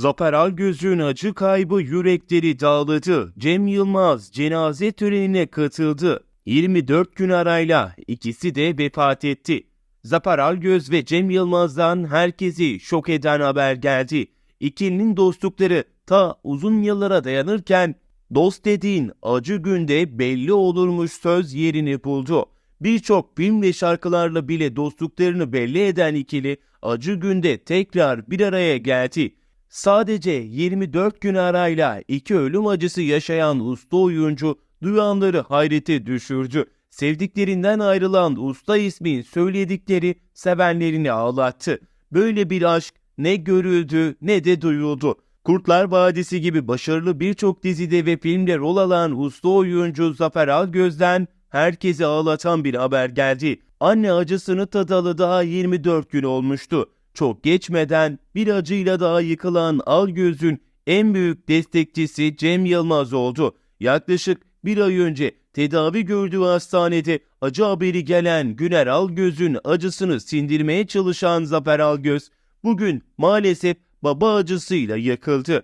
Zafer Algöz'ün acı kaybı yürekleri dağladı. Cem Yılmaz cenaze törenine katıldı. 24 gün arayla ikisi de vefat etti. Zafer Algöz ve Cem Yılmaz'dan herkesi şok eden haber geldi. İkilinin dostlukları ta uzun yıllara dayanırken dost dediğin acı günde belli olurmuş söz yerini buldu. Birçok film ve şarkılarla bile dostluklarını belli eden ikili acı günde tekrar bir araya geldi. Sadece 24 gün arayla iki ölüm acısı yaşayan usta oyuncu duyanları hayrete düşürdü. Sevdiklerinden ayrılan usta ismin söyledikleri sevenlerini ağlattı. Böyle bir aşk ne görüldü ne de duyuldu. Kurtlar Vadisi gibi başarılı birçok dizide ve filmde rol alan usta oyuncu Zafer Algöz'den herkesi ağlatan bir haber geldi. Anne acısını tadalı daha 24 gün olmuştu. Çok geçmeden bir acıyla daha yıkılan Algöz'ün en büyük destekçisi Cem Yılmaz oldu. Yaklaşık bir ay önce tedavi gördüğü hastanede acı haberi gelen Güner Algöz'ün acısını sindirmeye çalışan Zafer Algöz, bugün maalesef baba acısıyla yakıldı.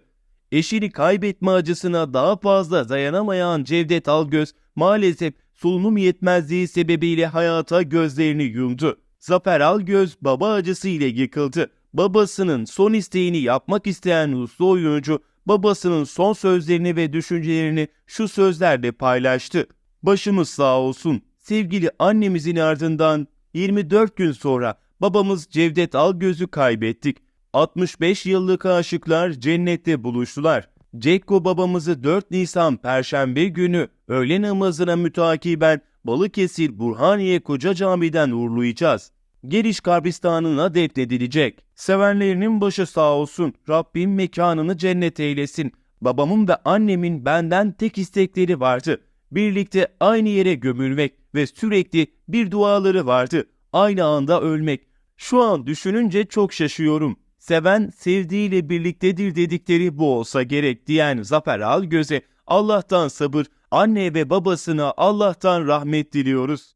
Eşini kaybetme acısına daha fazla dayanamayan Cevdet Algöz maalesef solunum yetmezliği sebebiyle hayata gözlerini yumdu. Zafer Algöz baba acısıyla yıkıldı. Babasının son isteğini yapmak isteyen usta oyuncu babasının son sözlerini ve düşüncelerini şu sözlerle paylaştı. Başımız sağ olsun. Sevgili annemizin ardından 24 gün sonra babamız Cevdet Algöz'ü kaybettik. 65 yıllık aşıklar cennette buluştular. Cekko babamızı 4 Nisan Perşembe günü öğle namazına mütakiben Balıkesir Burhaniye Koca Cami'den uğurlayacağız. Geliş kabristanına defnedilecek. Sevenlerinin başı sağ olsun. Rabbim mekanını cennet eylesin. Babamın ve annemin benden tek istekleri vardı. Birlikte aynı yere gömülmek ve sürekli bir duaları vardı. Aynı anda ölmek. Şu an düşününce çok şaşıyorum. Seven sevdiğiyle birliktedir dedikleri bu olsa gerek diyen Zafer Algöz'e Allah'tan sabır, anne ve babasına Allah'tan rahmet diliyoruz.